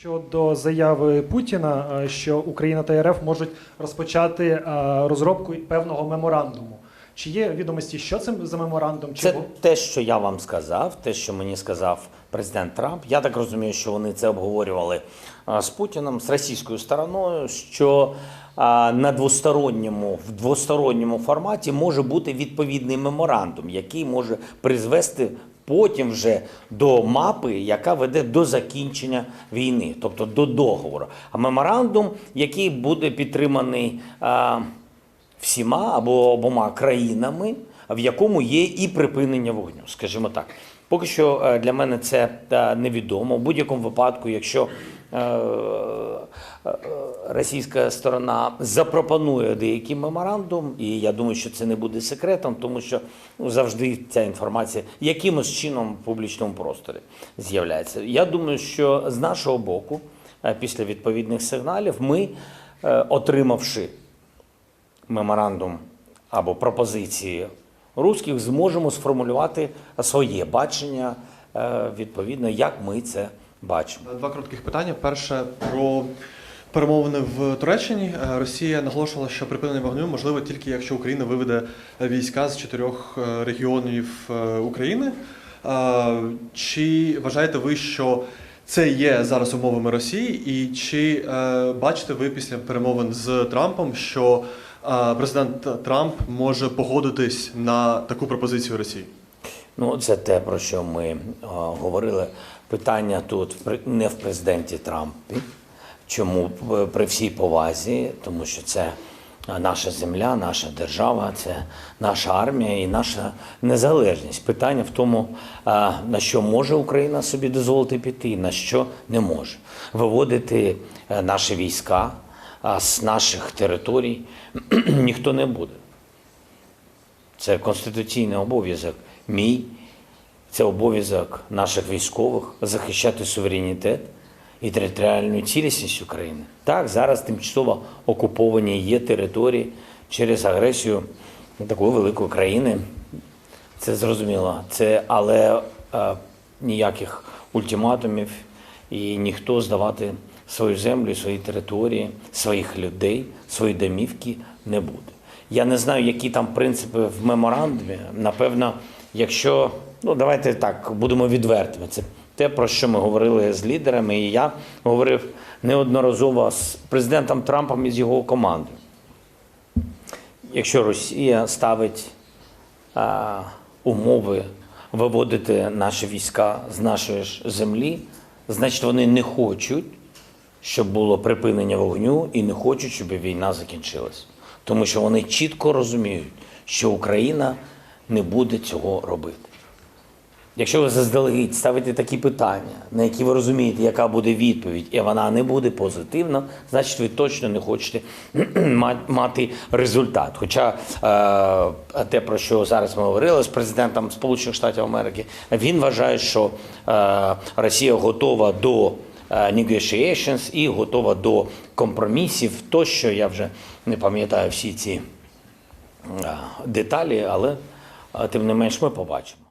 Щодо заяви Путіна, е, що Україна та РФ можуть розпочати е, розробку певного меморандуму. Чи є відомості, що це за меморандум? Чи Це те, що я вам сказав, те, що мені сказав президент Трамп. Я так розумію, що вони це обговорювали з Путіним, з російською стороною, що на двосторонньому в двосторонньому форматі може бути відповідний меморандум, який може призвести потім вже до мапи, яка веде до закінчення війни, тобто до договору. А меморандум, який буде підтриманий. А, всіма або обома країнами, в якому є і припинення вогню, скажімо так. Поки що е, для мене це е, невідомо. В будь-якому випадку, якщо е, російська сторона запропонує деякий меморандум, і я думаю, що це не буде секретом, тому що ну, завжди ця інформація якимось чином в публічному просторі з'являється. Я думаю, що з нашого боку, е, після відповідних сигналів, ми, е, отримавши меморандум або пропозиції руських, зможемо сформулювати своє бачення е, відповідно, як ми це бачимо. Два коротких питання. Перше про перемовини в Туреччині. Е, Росія наголошувала, що припинення вогню можливо тільки якщо Україна виведе війська з чотирьох е, регіонів е, України. Чи вважаєте ви, що це є зараз умовами Росії, і чи бачите ви після перемовин з Трампом, що президент Трамп може погодитись на таку пропозицію Росії? Ну, це те, про що ми говорили. Питання тут не в президенті Трампі. Чому Е, при всій повазі? Тому що це е, наша земля, наша держава, це наша армія і наша незалежність. Питання в тому, е, на що може Україна собі дозволити піти, на що не може. Виводити наші війська з наших територій ніхто не буде. Це конституційний обов'язок мій, це обов'язок наших військових захищати суверенітет і територіальну цілісність України. Так, зараз тимчасово окуповані є території через агресію такої великої країни. Це зрозуміло. Це, але е, ніяких ультиматумів і ніхто здавати свою землю, свої території, своїх людей, свої домівки не буде. Я не знаю, які там принципи в меморандумі. Напевно, якщо ну давайте так будемо відвертими. Це те, про що ми говорили з лідерами, і я говорив неодноразово з президентом Трампом і з його командою. Якщо Росія ставить а, умови виводити наші війська з нашої ж землі, значить вони не хочуть, щоб було припинення вогню, і не хочуть, щоб війна закінчилась. Тому що вони чітко розуміють, що Україна не буде цього робити. Якщо ви заздалегідь ставите такі питання, на які ви розумієте, яка буде відповідь, і вона не буде позитивна, значить ви точно не хочете мати результат. Хоча е, те, про що зараз ми говорили з президентом Сполучених Штатів Америки, він вважає, що е, Росія готова до е, negotiations і готова до компромісів. Тощо я вже не пам'ятаю всі ці е, деталі, але е, тим не менш ми побачимо.